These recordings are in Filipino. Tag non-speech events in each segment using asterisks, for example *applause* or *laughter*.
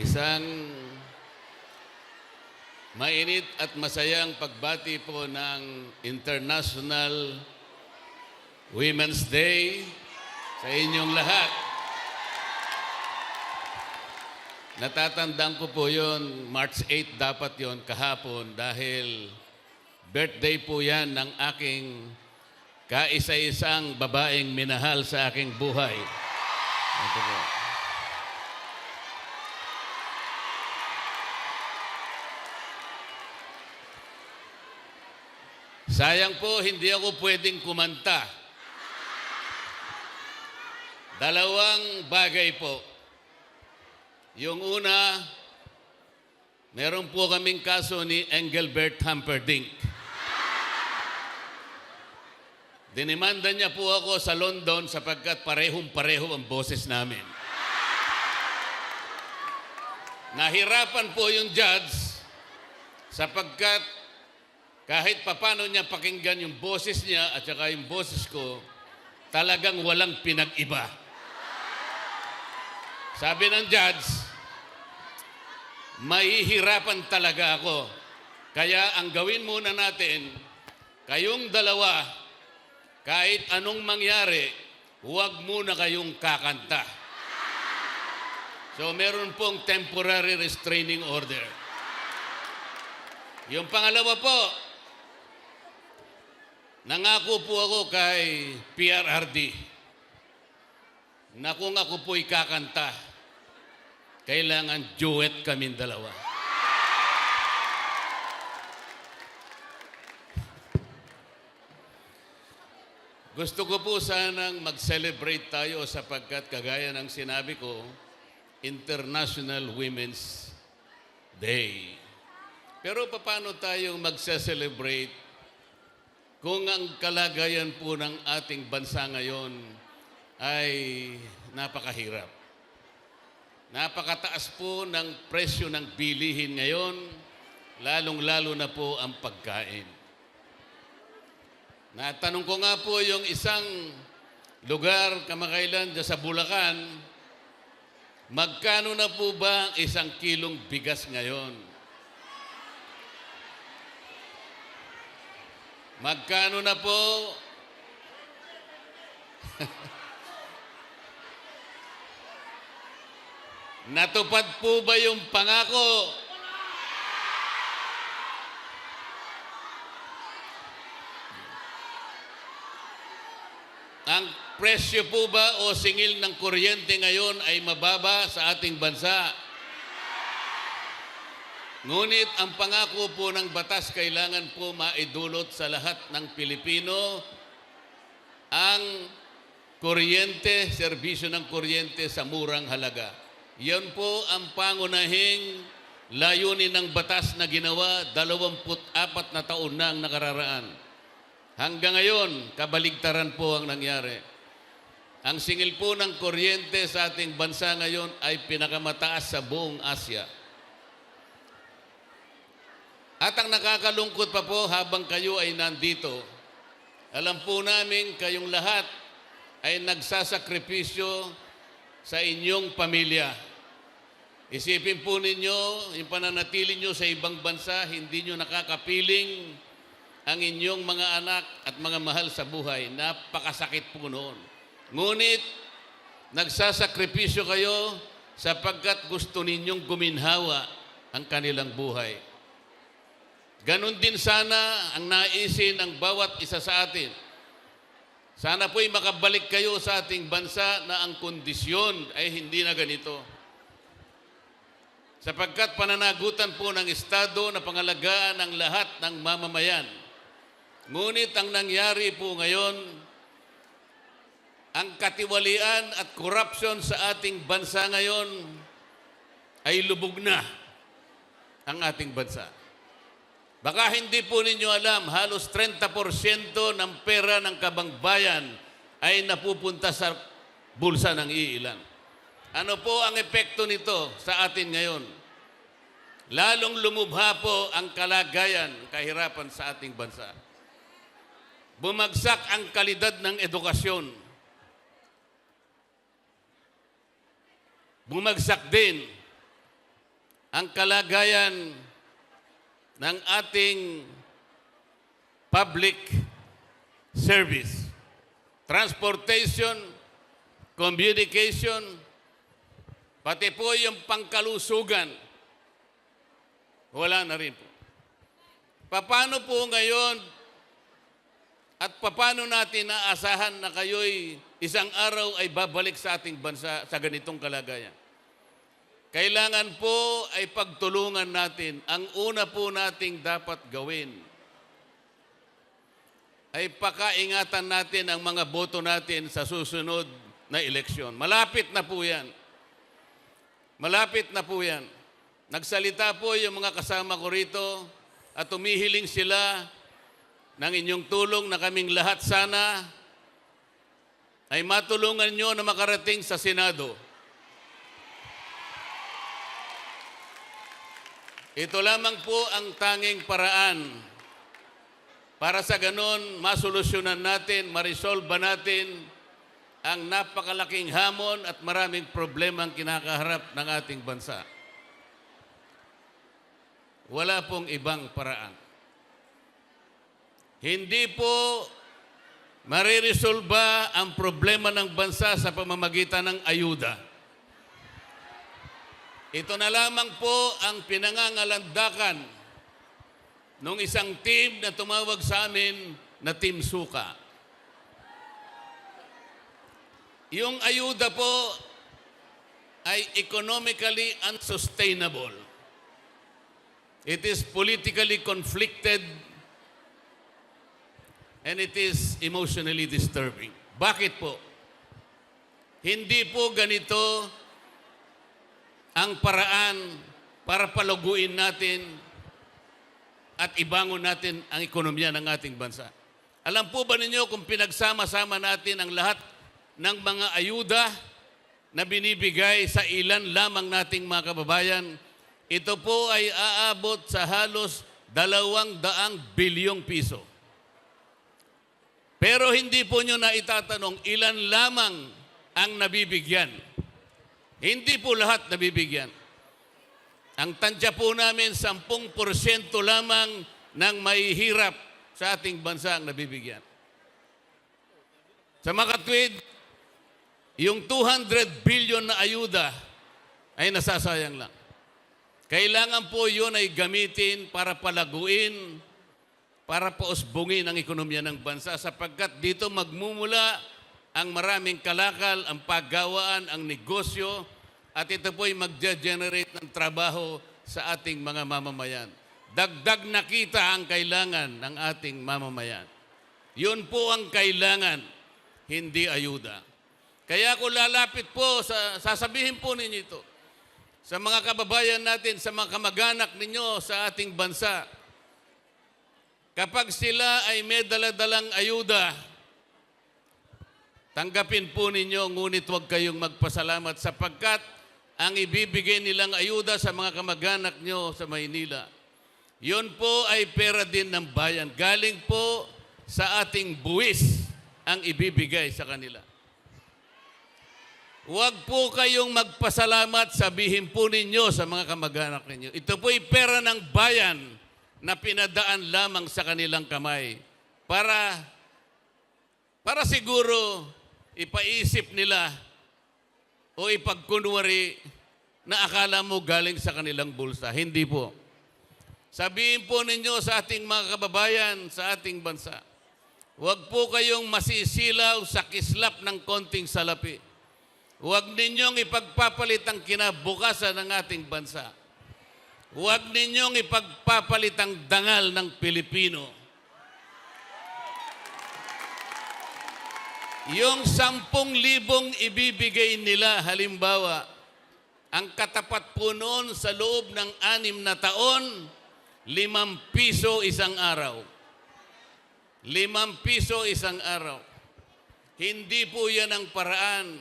Isang mainit at masayang pagbati po ng International Women's Day sa inyong lahat. Natatandaan ko po yon March 8 dapat yon kahapon dahil birthday po yan ng aking kaisa-isang babaeng minahal sa aking buhay. Ito po. Sayang po, hindi ako pwedeng kumanta. Dalawang bagay po. Yung una, meron po kaming kaso ni Engelbert Humperdinck. Dinimanda niya po ako sa London sapagkat parehong-pareho ang boses namin. Nahirapan po yung judge sapagkat kahit papano niya pakinggan yung boses niya at saka yung boses ko, talagang walang pinag-iba. Sabi ng judge, mahihirapan talaga ako. Kaya ang gawin muna natin, kayong dalawa, kahit anong mangyari, huwag muna kayong kakanta. So meron pong temporary restraining order. Yung pangalawa po, nangako po ako kay PRRD na kung ako po'y kakanta, kailangan duet kaming dalawa. Gusto ko po sanang mag-celebrate tayo sapagkat kagaya ng sinabi ko, International Women's Day. Pero paano tayo magse-celebrate kung ang kalagayan po ng ating bansa ngayon ay napakahirap? Napakataas po ng presyo ng bilihin ngayon, lalong-lalo na po ang pagkain. Natanong ko nga po yung isang lugar kamakailan sa Bulacan, magkano na po ba ang isang kilong bigas ngayon? Magkano na po? *laughs* Natupad po ba yung pangako? Ang presyo po ba o singil ng kuryente ngayon ay mababa sa ating bansa? Ngunit ang pangako po ng batas kailangan po maidulot sa lahat ng Pilipino ang kuryente, serbisyo ng kuryente sa murang halaga. Yan po ang pangunahing layunin ng batas na ginawa 24 na taon na ang nakararaan. Hanggang ngayon, kabaligtaran po ang nangyari. Ang singil po ng kuryente sa ating bansa ngayon ay pinakamataas sa buong Asya. At ang nakakalungkot pa po habang kayo ay nandito, alam po namin kayong lahat ay nagsasakripisyo sa inyong pamilya. Isipin po ninyo, yung pananatili nyo sa ibang bansa, hindi nyo nakakapiling ang inyong mga anak at mga mahal sa buhay. Napakasakit po noon. Ngunit, nagsasakripisyo kayo sapagkat gusto ninyong guminhawa ang kanilang buhay. Ganon din sana ang naisin ng bawat isa sa atin. Sana po'y makabalik kayo sa ating bansa na ang kondisyon ay hindi na ganito. Sapagkat pananagutan po ng Estado na pangalagaan ng lahat ng mamamayan. Ngunit ang nangyari po ngayon, ang katiwalian at corruption sa ating bansa ngayon ay lubog na ang ating bansa. Baka hindi po ninyo alam, halos 30% ng pera ng kabangbayan ay napupunta sa bulsa ng iilan. Ano po ang epekto nito sa atin ngayon? Lalong lumubha po ang kalagayan, kahirapan sa ating bansa. Bumagsak ang kalidad ng edukasyon. Bumagsak din ang kalagayan ng ating public service, transportation, communication, pati po yung pangkalusugan, wala na rin po. Paano po ngayon at paano natin naasahan na kayo'y isang araw ay babalik sa ating bansa sa ganitong kalagayan? Kailangan po ay pagtulungan natin. Ang una po nating dapat gawin ay pakaingatan natin ang mga boto natin sa susunod na eleksyon. Malapit na po yan. Malapit na po yan. Nagsalita po yung mga kasama ko rito at tumihiling sila ng inyong tulong na kaming lahat sana ay matulungan nyo na makarating sa Senado. Ito lamang po ang tanging paraan para sa ganon masolusyonan natin, marisolba natin ang napakalaking hamon at maraming problema ang kinakaharap ng ating bansa. Wala pong ibang paraan. Hindi po mariresolba ang problema ng bansa sa pamamagitan ng ayuda. Ito na lamang po ang pinangangalandakan nung isang team na tumawag sa amin na Team Suka. Yung ayuda po ay economically unsustainable. It is politically conflicted and it is emotionally disturbing. Bakit po? Hindi po ganito ang paraan para palaguin natin at ibangon natin ang ekonomiya ng ating bansa. Alam po ba ninyo kung pinagsama-sama natin ang lahat ng mga ayuda na binibigay sa ilan lamang nating mga kababayan, ito po ay aabot sa halos dalawang daang bilyong piso. Pero hindi po nyo na itatanong ilan lamang ang nabibigyan. Hindi po lahat nabibigyan. Ang tansya po namin, 10% lamang ng mahihirap sa ating bansa ang nabibigyan. Sa makatwid, yung 200 billion na ayuda ay nasasayang lang. Kailangan po yun ay gamitin para palaguin, para pausbungin ang ekonomiya ng bansa sapagkat dito magmumula ang maraming kalakal, ang paggawaan, ang negosyo, at ito po ay magge-generate ng trabaho sa ating mga mamamayan. Dagdag na kita ang kailangan ng ating mamamayan. Yun po ang kailangan, hindi ayuda. Kaya ako lalapit po, sa, sasabihin po ninyo ito, sa mga kababayan natin, sa mga kamag-anak ninyo sa ating bansa, kapag sila ay may daladalang ayuda, tanggapin po ninyo, ngunit huwag kayong magpasalamat sapagkat ang ibibigay nilang ayuda sa mga kamag-anak nyo sa Maynila, yun po ay pera din ng bayan. Galing po sa ating buwis ang ibibigay sa kanila. Huwag po kayong magpasalamat, sabihin po ninyo sa mga kamag-anak ninyo. Ito po ay pera ng bayan na pinadaan lamang sa kanilang kamay para para siguro ipaisip nila o ipagkunwari na akala mo galing sa kanilang bulsa. Hindi po. Sabihin po ninyo sa ating mga kababayan sa ating bansa, huwag po kayong masisilaw sa kislap ng konting salapi. Huwag ninyong ipagpapalit ang kinabukasan ng ating bansa. Huwag ninyong ipagpapalit ang dangal ng Pilipino. Yung sampung libong ibibigay nila, halimbawa, ang katapat po noon sa loob ng anim na taon, limang piso isang araw. Limang piso isang araw. Hindi po yan ang paraan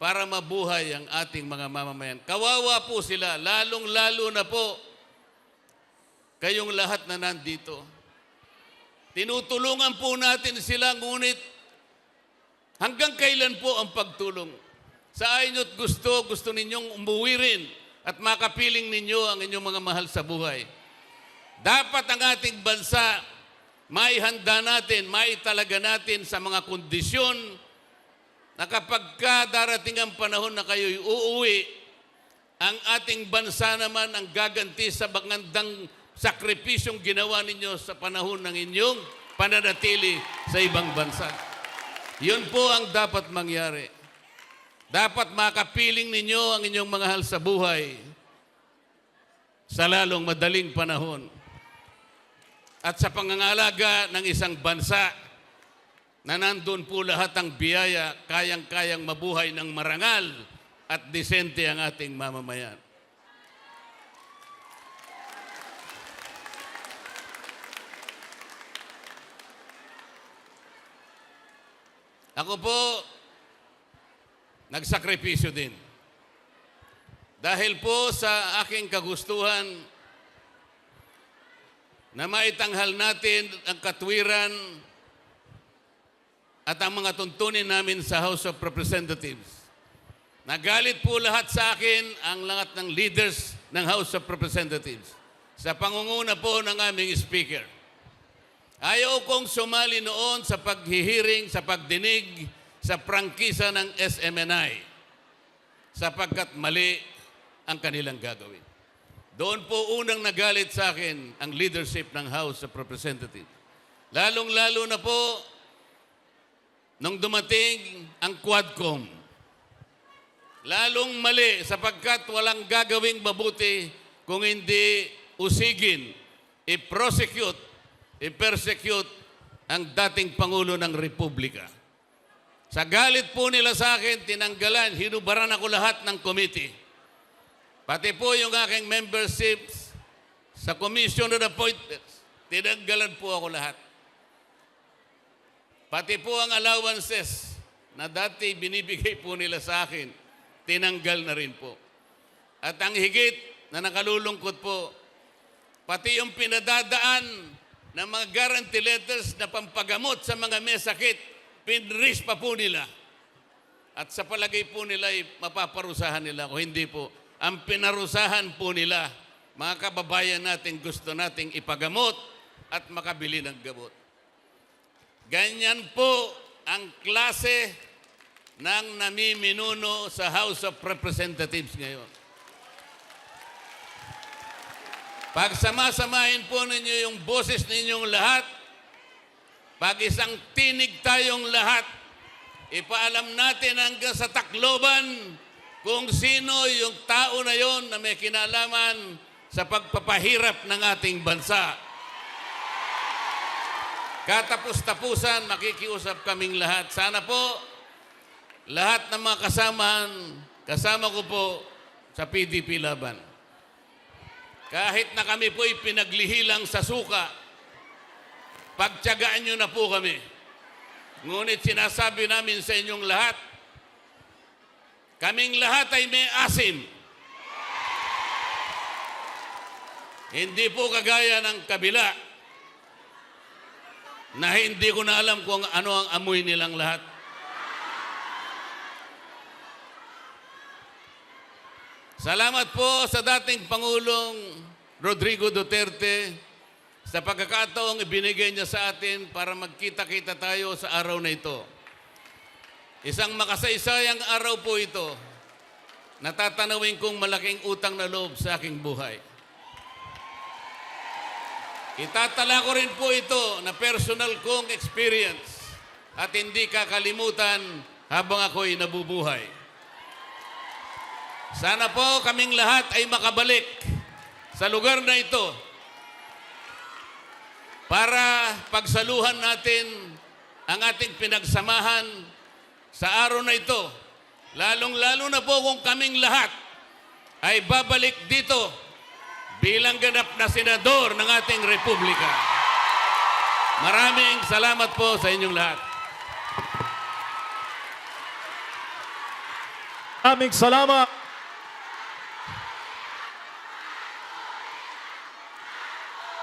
para mabuhay ang ating mga mamamayan. Kawawa po sila, lalong-lalo na po kayong lahat na nandito. Tinutulungan po natin sila, ngunit hanggang kailan po ang pagtulong? Sa inyo't gusto, gusto ninyong umuwi rin at makapiling ninyo ang inyong mga mahal sa buhay. Dapat ang ating bansa maihanda natin, maitalaga natin sa mga kondisyon na kapag ka darating ang panahon na kayo'y uuwi, ang ating bansa naman ang gaganti sa magandang sakripisyong ginawa ninyo sa panahon ng inyong pananatili sa ibang bansa. Yun po ang dapat mangyari. Dapat makapiling ninyo ang inyong mga hal sa buhay sa lalong madaling panahon. At sa pangangalaga ng isang bansa na nandun po lahat ang biyaya, kayang-kayang mabuhay ng marangal at disente ang ating mamamayan. Ako po, nagsakripisyo din. Dahil po sa aking kagustuhan na maitanghal natin ang katwiran at ang mga tuntunin namin sa House of Representatives. Nagalit po lahat sa akin ang lahat ng leaders ng House of Representatives sa pangunguna po ng aming speaker. Ayaw kong sumali noon sa paghihiring, sa pagdinig, sa prangkisa ng SMNI sapagkat mali ang kanilang gagawin. Doon po unang nagalit sa akin ang leadership ng House of Representatives. Lalong-lalo na po nung dumating ang Quadcom. Lalong mali sapagkat walang gagawing mabuti kung hindi usigin, i-prosecute, i-persecute ang dating Pangulo ng Republika. Sa galit po nila sa akin, tinanggalan, hinubaran ako lahat ng committee. Pati po yung aking memberships sa Commission on Appointments, tinanggalan po ako lahat. Pati po ang allowances na dati binibigay po nila sa akin, tinanggal na rin po. At ang higit na nakalulungkot po, pati yung pinadadaan ng mga guarantee letters na pampagamot sa mga may sakit, pinris pa po nila. At sa palagay po nila ay mapaparusahan nila ako. Hindi po. Ang pinarusahan po nila, mga kababayan natin gusto nating ipagamot at makabili ng gamot. Ganyan po ang klase ng namiminuno sa House of Representatives ngayon. Pagsamasamahin po ninyo yung boses ninyong lahat, pag isang tinig tayong lahat, ipaalam natin hanggang sa Tacloban kung sino yung tao na yon na may kinalaman sa pagpapahirap ng ating bansa. Katapos-tapusan, makikiusap kaming lahat. Sana po, lahat ng mga kasamahan, kasama ko po sa PDP Laban. Kahit na kami po'y pinaglihilang sa suka, pagtyagaan nyo na po kami. Ngunit sinasabi namin sa inyong lahat, kaming lahat ay may asim. Hindi po kagaya ng kabila na hindi ko na alam kung ano ang amoy nilang lahat. Salamat po sa dating Pangulong Rodrigo Duterte sa pagkakataong ibinigay niya sa atin para magkita-kita tayo sa araw na ito. Isang makasaysayang araw po ito. Natatanawin kong malaking utang na loob sa aking buhay. Itatala ko rin po ito na personal kong experience at hindi kakalimutan habang ako'y nabubuhay. Sana po kaming lahat ay makabalik sa lugar na ito para pagsaluhan natin ang ating pinagsamahan sa araw na ito. Lalong-lalo na po kung kaming lahat ay babalik dito bilang ganap na senador ng ating republika. Maraming salamat po sa inyong lahat. Aming salamat